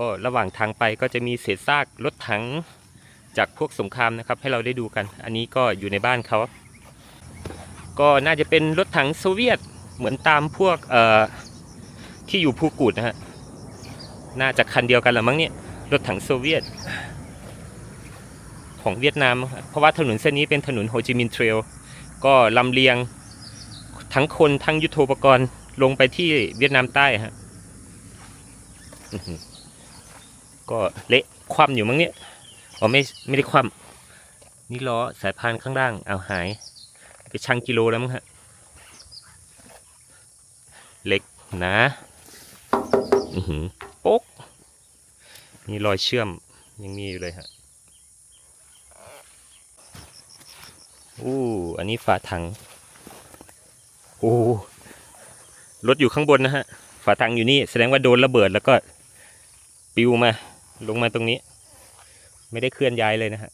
ก็ระหว่างทางไปก็จะมีเศษซากรถถังจากพวกสงครามนะครับ ให้เราได้ดูกัน อันนี้ก็อยู่ในบ้านเขา ก็น่าจะเป็นรถถังโซเวียตเหมือนตามพวกเอ่อที่อยู่ภูกูดนะฮะ น่าจะคันเดียวกันละมั้งเนี่ยรถถังโซเวียต ของเวียดนาม เพราะว่าถนนเส้นนี้เป็นถนนโฮจิมินห์เทรลก็ลำเลียงทั้งคนทั้งยุทโธปกรณ์ลงไปที่เวียดนามใต้ฮะ ก็เละคว่ำอยู่มั้งเนี่ยอ๋อไม่ไม่ได้คว่ำนี่ล้อสายพานข้างล่างเอาหาย ไปชั่งกิโลแล้วมั้งฮะเล็กนะอือหือป๊กนี่รอยเชื่อมยังมีอยู่เลยฮะอู้อันนี้ฝาถังโอ้รถอยู่ข้างบนนะฮะฝาถังอยู่นี่แสดงว่าโดนระเบิดแล้วก็ปิวมา ลงมาตรงนี้ ไม่ได้เคลื่อนย้ายเลยนะฮะ